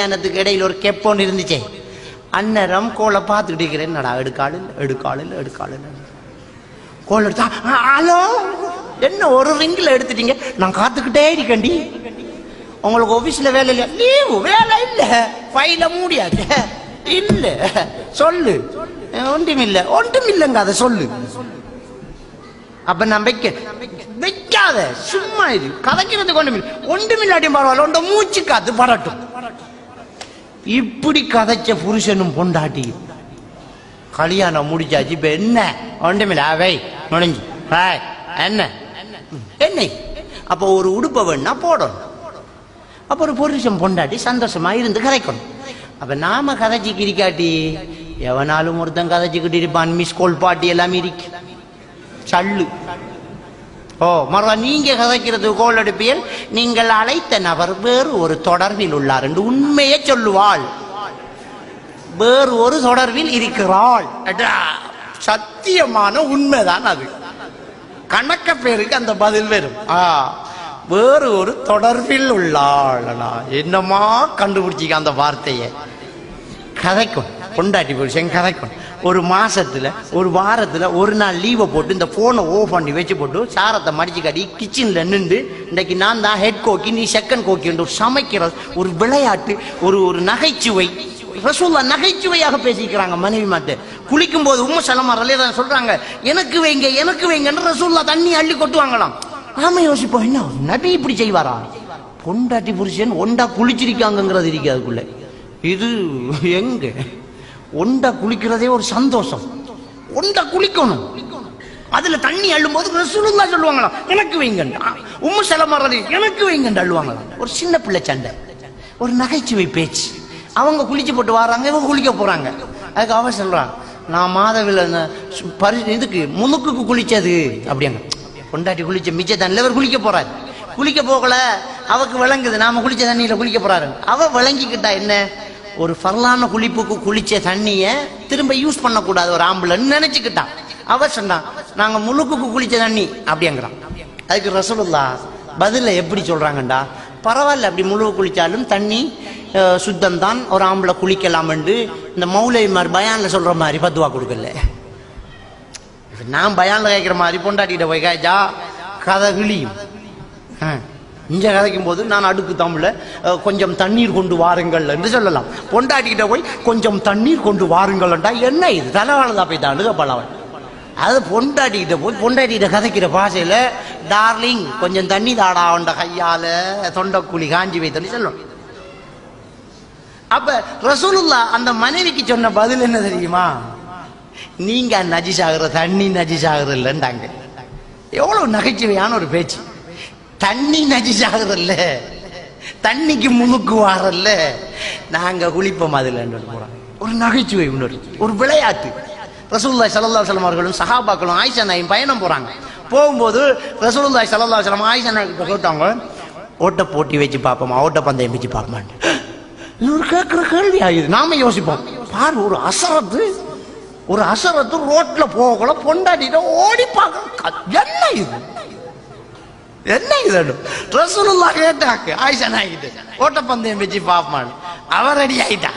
கல்யாணத்துக்கு இடையில ஒரு கெப் ஒன்று இருந்துச்சே. அந்நேரம் கோலை பார்த்துக்கிட்டு இருக்கிறேன். நடா எடுக்காள் இல்லை எடுக்காள் கோல் எடுத்தா ஹலோ என்ன ஒரு ரிங்கில் எடுத்துட்டீங்க? நான் காத்துக்கிட்டே இருக்கேன்டி. உங்களுக்கு ஆஃபீஸில் வேலை இல்லையா? லீவு வேலை இல்லை. ஃபைல மூடியாச்சு. இல்லை சொல்லு. ஒன்றுமில்லை ஒன்றுமில்லைங்க அதை சொல்லு. அப்ப நான் வைக்க வைக்காத சும்மா இது கதைக்கிறது ஒண்ணுமில்லை ஒன்றுமில்லாட்டியும் பரவாயில்ல உண்ட மூச்சு காத்து பரட்டும். இப்படி கதைச்ச புருஷனும் பொண்டாட்டி. கல்யாணம் முடிச்சாச்சு இப்ப என்ன? ஒன்றுமில்ல அவை முடிஞ்சு என்ன? என்ன? அப்போ ஒரு உடுப்பை வேணா போடணும். அப்போ ஒரு புருஷன் பொண்டாட்டி சந்தோஷமா இருந்து கதைக்கணும் அப்ப நாம கதைச்சி கிரிக்காட்டி எவனாலும் ஒருத்தன் கதைச்சிக்கிட்டு இருப்பான். மிஸ் கோல் பாட்டி எல்லாம் இருக்கு. சல்லு. ஓ மறுவா நீங்க கதைக்கிறது கோல் எடுப்பியல் நீங்கள் அழைத்த நபர் வேறு ஒரு தொடர்பில் உள்ளார் என்று உண்மையை சொல்லுவாள். வேறு ஒரு தொடர்பில் இருக்கிறாள். சத்தியமான உண்மைதான் அது. கணக்க பேருக்கு அந்த பதில் வரும். ஆ வேறு ஒரு தொடர்பில் உள்ளாள். என்னமா கண்டுபிடிச்சிக்க அந்த வார்த்தையை? கதைக்கும். பொண்டாட்டி புருஷன் கதைக்கும் ஒரு மாசத்துல ஒரு வாரத்துல ஒரு நாள் லீவை போட்டு இந்த போனை ஓஃப் பண்ணி வச்சு போட்டு சாரத்தை மடிச்சு காட்டி கிச்சன்ல நின்று இன்னைக்கு நான் தான் ஹெட் கோக்கி நீ செகண்ட் கோக்கி என்று ஒரு சமைக்கிற ஒரு விளையாட்டு ஒரு ஒரு நகைச்சுவை. ரசூல்லா நகைச்சுவையாக பேசிக்கிறாங்க மனைவி மாட்டு குளிக்கும் போது உம்ம சலமா ரலிதான் சொல்றாங்க எனக்கு வைங்க எனக்கு வைங்கன்னு ரசூல்லா தண்ணி அள்ளி கொட்டுவாங்களாம். நாம யோசிப்போம் என்ன நபி இப்படி செய்வாரா? பொண்டாட்டி புருஷன் ஒண்டா குளிச்சிருக்காங்கங்கிறது இருக்கு அதுக்குள்ள. இது எங்க? ஒண்டா குளிக்கிறதே ஒரு சந்தோஷம். ஒண்டை குளிக்கணும். அதுல தண்ணி அள்ளும் போது ரசூலுல்லா சொல்லுவாங்களாம் எனக்கு வைங்கண்டா உம்மு செலமறது எனக்கு வைங்கண்டு அள்ளுவாங்களாம். ஒரு சின்ன பிள்ளை சண்டை. ஒரு நகைச்சுவை பேச்சு. அவங்க குளிச்சு போட்டு வராங்க இவங்க குளிக்க போறாங்க. அதுக்கு அவன் சொல்றான் நான் மாதவில பரி இதுக்கு முழுக்குக்கு குளிச்சது. அப்படிங்க பொண்டாட்டி குளிச்ச மிச்ச தண்ணில இவர் குளிக்க போறாரு. குளிக்க போகல அவக்கு விளங்குது நாம குளிச்ச தண்ணியில குளிக்க போறாரு. அவ விளங்கிக்கிட்டா என்ன? ஒரு ஃபர்லான குளிப்புக்கு குளிச்ச தண்ணிய திரும்ப யூஸ் பண்ணக்கூடாது. ஒரு ஆம்பளைன்னு நினைச்சுக்கிட்டான். அவர் சொன்னான் நாங்க முழுக்குக்கு குளிச்ச தண்ணி. அப்படிங்கிறான் அதுக்கு ரசூலுல்லா பதில எப்படி சொல்றாங்கண்டா? பரவாயில்ல அப்படி முழு குளிச்சாலும் தண்ணி சுத்தம் தான் ஒரு ஆம்பளை குளிக்கலாம் என்று இந்த மௌலை மாதிரி பயான்ல சொல்ற மாதிரி பத்துவா கொடுக்கல. நான் பயான்ல கேட்கிற மாதிரி பொண்டாட்டிகிட்ட போய் கேஜா கதை கிளியும் ஆ. இங்கே கதைக்கும் போது நான் அடுக்கு தமிழில் கொஞ்சம் தண்ணீர் கொண்டு வாருங்கள் என்று சொல்லலாம். பொண்டாட்டிக்கிட்ட போய் கொஞ்சம் தண்ணீர் கொண்டு வாருங்கள்டா என்ன இது? தலைவாழதா போய் தாண்டு பலவன் அது பொண்டாட்டிக்கிட்ட போய் பொண்டாட்டிக்கிட்ட கதைக்கிற பாஷையில் டார்லிங் கொஞ்சம் தண்ணி தாடா கையால் கையால தொண்டைக்குழி காஞ்சி வைத்தன்னு சொல்லணும். அப்ப ரசூலுல்லா அந்த மனைவிக்கு சொன்ன பதில் என்ன தெரியுமா? நீங்க நஜிஸ் தண்ணி நஜிஸ் ஆகுற இல்லைன்றாங்க எவ்வளவு நகைச்சுவையான ஒரு பேச்சு. தண்ணி நஜிசாகுதல்ல தண்ணிக்கு முழுக்கு வாரல்ல. நாங்க குளிப்போம் அதுல போறோம் ஒரு நகைச்சுவை ஒரு விளையாட்டு. ரசூல்லாய் சல்லா சலம் அவர்களும் சஹாபாக்களும் ஆயிஷா நாயும் பயணம் போறாங்க. போகும்போது ரசூலுல்லாஹி சல்லா சலம் ஆயிஷா நாய் கேட்டாங்க ஓட்ட போட்டி வச்சு பார்ப்போமா? ஓட்ட பந்தயம் வச்சு பார்ப்போமான்னு. இவர் கேட்கிற கேள்வி ஆகுது. நாம யோசிப்போம். பாரு ஒரு அசரத்து ஒரு அசரத்து ரோட்ல போகல பொண்டாட்டிட்ட ஓடி பார்க்க என்ன இது? என்ன இது ரசூலுல்லா கேட்டாக்கு ஆயிஷா ஆகிட்டு ஓட்டப்பந்தயம் வச்சு பாப்பான் அவர் ரெடி ஆயிட்டா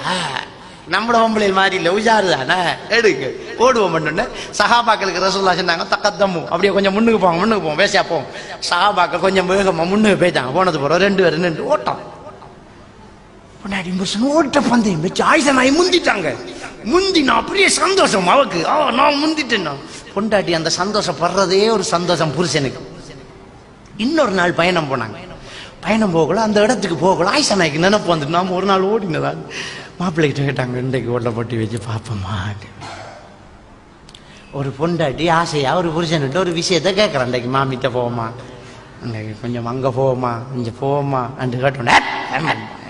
நம்மள பொம்பளை மாதிரி இல்ல உஜாரு தானே. எடுக்கு ஓடுவோம் பண்ணு சஹாபாக்களுக்கு ரசூல்லா சொன்னாங்க தக்கத்தம்மு அப்படியே கொஞ்சம் முன்னுக்கு போங்க முன்னுக்கு போவோம் பேசியா போவோம் சஹாபாக்கள் கொஞ்சம் வேகமா முன்னுக்கு போயிட்டாங்க. போனது போறோம் ரெண்டு பேரும் ரெண்டு ஓட்டம். பொண்டாடி புருஷன் ஓட்ட பந்தயம் வச்சு ஆயிஷா நாய் முந்திட்டாங்க. முந்தினா அப்படியே சந்தோஷம் அவக்கு நான் முந்திட்டேன் பொண்டாட்டி அந்த சந்தோஷப்படுறதே ஒரு சந்தோஷம் புருஷனுக்கு. இன்னொரு நாள் பயணம் போனாங்க. பயணம் போகல அந்த இடத்துக்கு போகல. ஆயிஷா நாய்க்கு நினைப்பு வந்துட்டு நாம ஒரு நாள் ஓடினதா? மாப்பிள்ளைகிட்ட கேட்டாங்க இன்றைக்கு ஓட்டப்பட்டி வச்சு பார்ப்போமா ஒரு பொண்டாட்டி ஆசையா ஒரு புருஷன்கிட்ட ஒரு விஷயத்த கேட்கறேன் இன்றைக்கு மாமிட்ட போவோமா இன்றைக்கு கொஞ்சம் அங்க போவோமா இங்க போவோமா என்று கேட்டோம்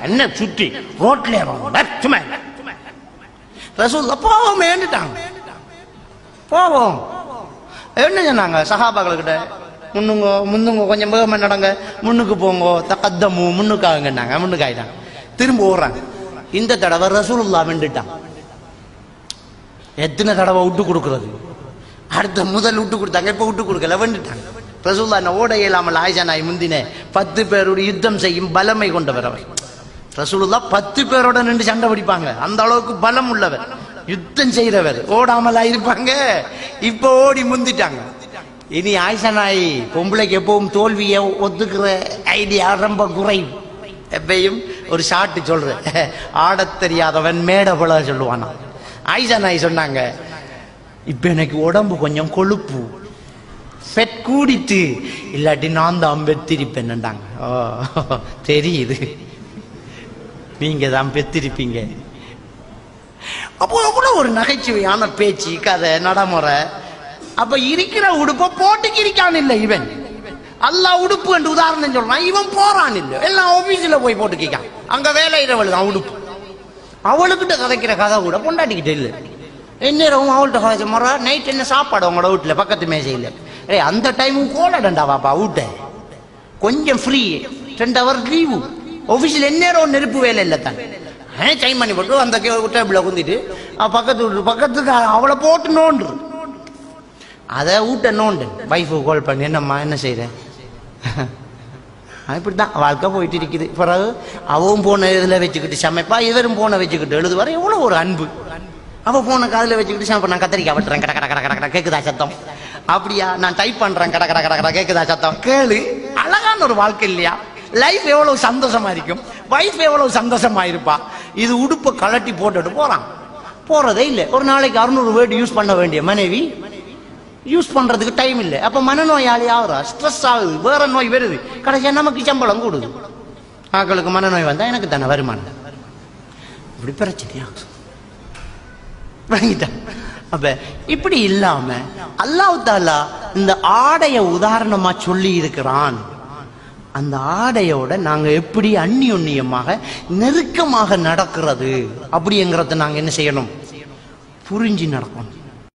என்ன சுற்றி ரோட்ல சும்மா ரசூல்ல போவோமேன்னுட்டாங்க. போவோம். என்ன சொன்னாங்க சஹாபாக்கள்கிட்ட? முன்னுங்க முந்துங்க கொஞ்சம் வேகமா நடங்க. முன்னுக்கு போங்க. தக்கத்தமு முன்னுக்காகங்கன்னாங்க முன்னுக்காயிட்டாங்க திரும்ப ஓடுறாங்க. இந்த தடவை ரசூலுல்லா வெண்டுட்டான் எத்தனை தடவை விட்டு கொடுக்கறது? அடுத்த முதல் விட்டு கொடுத்தாங்க இப்போ விட்டு கொடுக்கல வெண்டுட்டாங்க ரசூல்லா என்ன ஓட இயலாமல் ஆயிஷா நாய் முந்தினே பத்து பேரோடு யுத்தம் செய்யும் பலமை கொண்டவர் அவர். ரசூலுல்லா பத்து பேரோட நின்று சண்டை பிடிப்பாங்க. அந்த அளவுக்கு பலம் உள்ளவர். யுத்தம் செய்கிறவர் ஓடாமலா இருப்பாங்க. இப்போ ஓடி முந்திட்டாங்க. இனி ஆயிஷா நாய் பொம்பளைக்கு எப்பவும் தோல்வியை ஒத்துக்கிற ஐடியா ரொம்ப குறைவு. எப்பயும் ஒரு ஷாட்டு சொல்றேன். ஆடத் தெரியாதவன் மேடை போல சொல்லுவானா. ஆயிஷா நாய் சொன்னாங்க இப்ப எனக்கு உடம்பு கொஞ்சம் கொழுப்பு. ஃபெட் கூடிட்டு இல்லாட்டி நான் தான் பெத்திருப்பேன்னுட்டாங்க ஓ தெரியுது. நீங்க தான் பெத்திருப்பீங்க அப்போ அவ்வளோ ஒரு நகைச்சுவையான பேச்சு கதை நடைமுறை. அப்ப இருக்கிற உடுப்பை போட்டுக்கு இருக்கான் இல்லை இவன். அல்லா உடுப்பு என்று உதாரணம் சொல்றான். இவன் போறான் இல்லை. எல்லாம் ஆபீஸ்ல போய் போட்டுக்கிக்கான் அங்க வேலை தான் உடுப்பு. அவளுக்கிட்ட கதைக்கிற கதை கூட பொண்டாட்டிக்கிட்ட இல்லை. எந்நேரமும் அவள்கிட்ட கதைச்ச முறை நைட் என்ன சாப்பாடு அவங்களோட வீட்டுல? பக்கத்து மேசையில். ஏய் அந்த டைமும் கோலடண்டா பாப்பா வீட்டை. கொஞ்சம் ஃப்ரீ ரெண்டு ஹவர் லீவு ஆஃபீஸில் எந்நேரம் நெருப்பு வேலை இல்லை தான். டைம் பண்ணி போட்டு அந்த டேபிளில் குந்திட்டு பக்கத்து பக்கத்துக்கு அவளை போட்டு நோண்டு அதை ஊட்ட நோண்டு. வைஃபு கால் பண்ணி என்னம்மா என்ன செய்கிறேன் இப்படி தான் வாழ்க்கை போயிட்டு இருக்குது. பிறகு அவவும் போன இதில் வச்சுக்கிட்டு சமைப்பா இவரும் போன வச்சுக்கிட்டு எழுதுவார். எவ்வளோ ஒரு அன்பு. அவள் போன காதில் வச்சுக்கிட்டு சமைப்பா நான் கத்திரிக்காய் வெட்டுறேன் கட கட கட கட கட கேட்குதா சத்தம்? அப்படியா நான் டைப் பண்ணுறேன் கட கட கட கட கேட்குதா சத்தம்? கேளு. அழகான ஒரு வாழ்க்கை இல்லையா? லைஃப் எவ்வளவு சந்தோஷமா இருக்கும்? வைஃப் எவ்வளவு சந்தோஷமா இருப்பா? இது உடுப்பை கலட்டி போட்டுட்டு போறான். போறதே இல்லை. ஒரு நாளைக்கு அறுநூறு வேர்டு யூஸ் பண்ண வேண்டிய மனைவி யூஸ் பண்றதுக்கு டைம் இல்லை. அப்ப மனநோயாளி ஆகுறா ஸ்ட்ரெஸ் ஆகுது. வேற நோய் வருது. கடைசியா நமக்கு சம்பளம் கூடுது. ஆக்களுக்கு மனநோய் வந்தா எனக்கு தானே வருமானம். இப்படி பிரச்சனையா? வாங்கிட்டான். அப்ப இப்படி இல்லாம அல்லாஹ் தாலா இந்த ஆடைய உதாரணமா சொல்லி இருக்கிறான். அந்த ஆடையோட நாங்க எப்படி அந்நியுன்னியமாக நெருக்கமாக நடக்கிறது அப்படிங்கிறத நாங்க என்ன செய்யணும்? புரிஞ்சு நடக்கணும்.